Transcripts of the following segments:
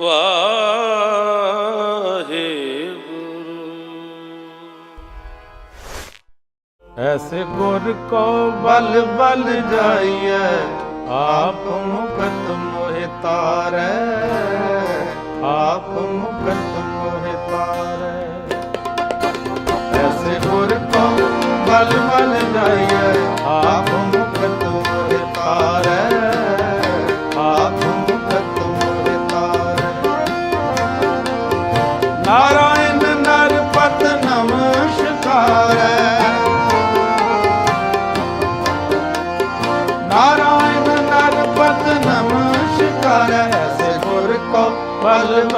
ਵਾਹਿਗੁਰੂ। ਐਸੇ ਗੁਰ ਕੋ ਬਲ ਬਲ ਜਾਈਐ, ਆਪ ਮੁਕਤ ਮੋਹਿ ਤਾਰੈ। ਆਪ ਮੁਕਤ ਮੋਹਿ ਤਾਰੈ। ਐਸੇ ਗੁਰ ਕੋ ਬਲ ਬਲ ਜਾਈਐ, ਆਪ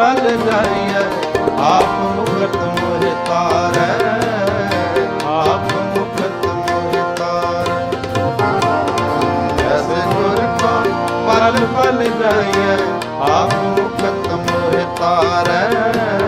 ਬਲ ਬਲ ਜਾਈਐ ਆਪ ਮੁਕਤ ਮੋਹਿ ਤਾਰੈ, ਆਪ ਮੁਕਤ ਮੋਹਿ ਤਾਰੈ। ਐਸੇ ਗੁਰ ਕੋ ਬਲ ਬਲ ਜਾਈਐ ਆਪ ਮੁਕਤ ਮੋਹਿ ਤਾਰੈ।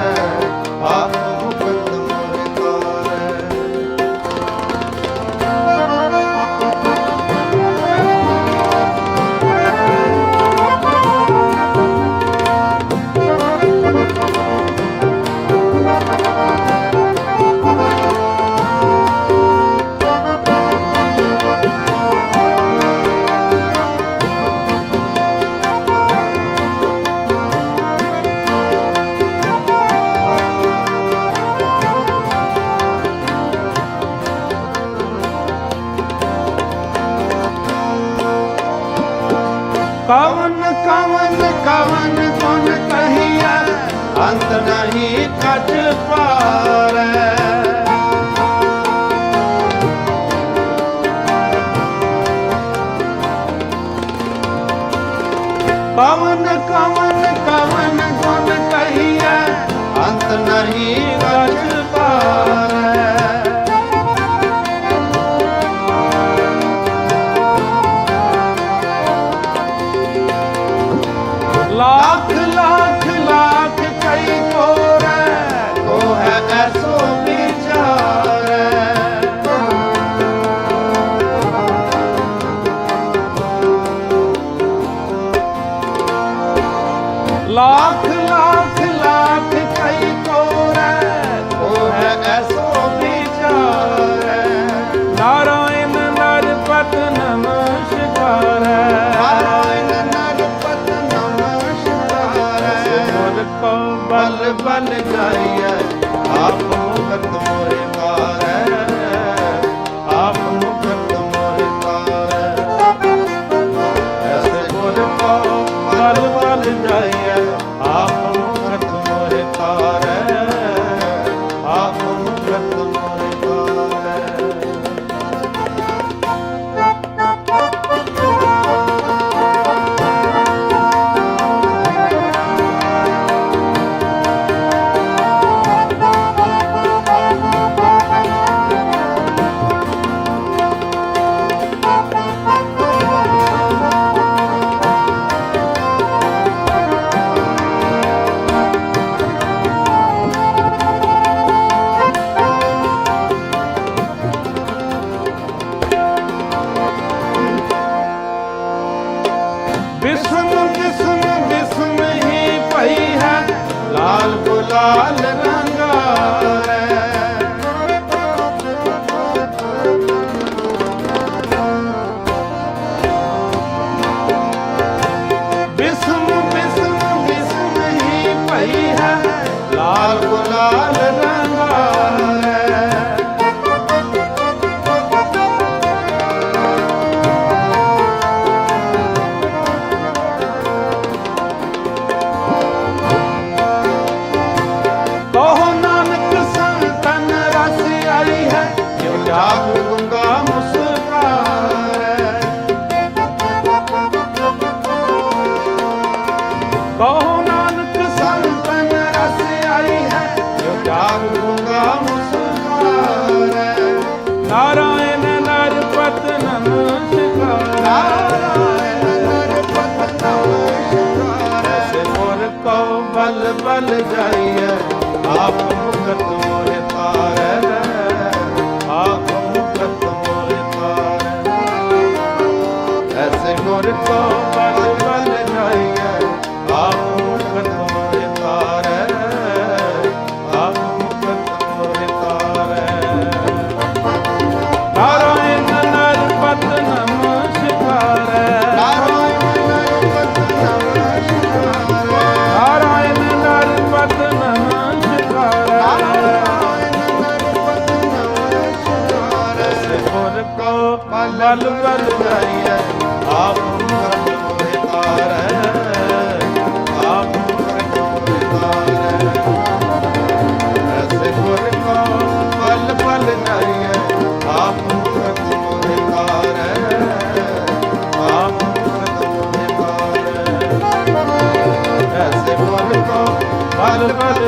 ਕਵਨ ਗੁਣ ਕਹੀਐ, ਅੰਤ ਨਹੀਂ ਕਛ ਪਾਰੈ। ਕਵਨ ਕਵਨ ਕਵਨ ਗੁਣ ਕਹੀਐ, ਅੰਤ ਨਹੀਂ ਕਛ ਪਾਰੈ। ਬਲ ਬਲ ਜਾਈਐ ਆਪ ਮੁਕਤ ਮੋਹਿ ਬਿਸਮ ਬਿਸਮ ਬਿਸਮ ਹੀ ਪਈ ਹੈ ਲਾਲ ਗੁਲਾਲ ਰੰਗਾਰੇ ਕੋ ਬਲ ਬਲ ਬਲ ਬਲ ਜਾਈਐ ਆਪ ਕਰਮ ਹੋਏ ਤਾਰੈ ਆਪ ਕਰਮ ਹੋਏ ਤਾਰੈ ਐਸੇ ਗੁਰ ਕਾ ਬਲ ਬਲ ਜਾਈਐ ਆਪ ਕਰਮ ਹੋਏ ਤਾਰੈ ਆਪ ਕਰਮ ਹੋਏ ਤਾਰੈ ਐਸੇ ਗੁਰ ਕਾ ਬਲ ਬਲ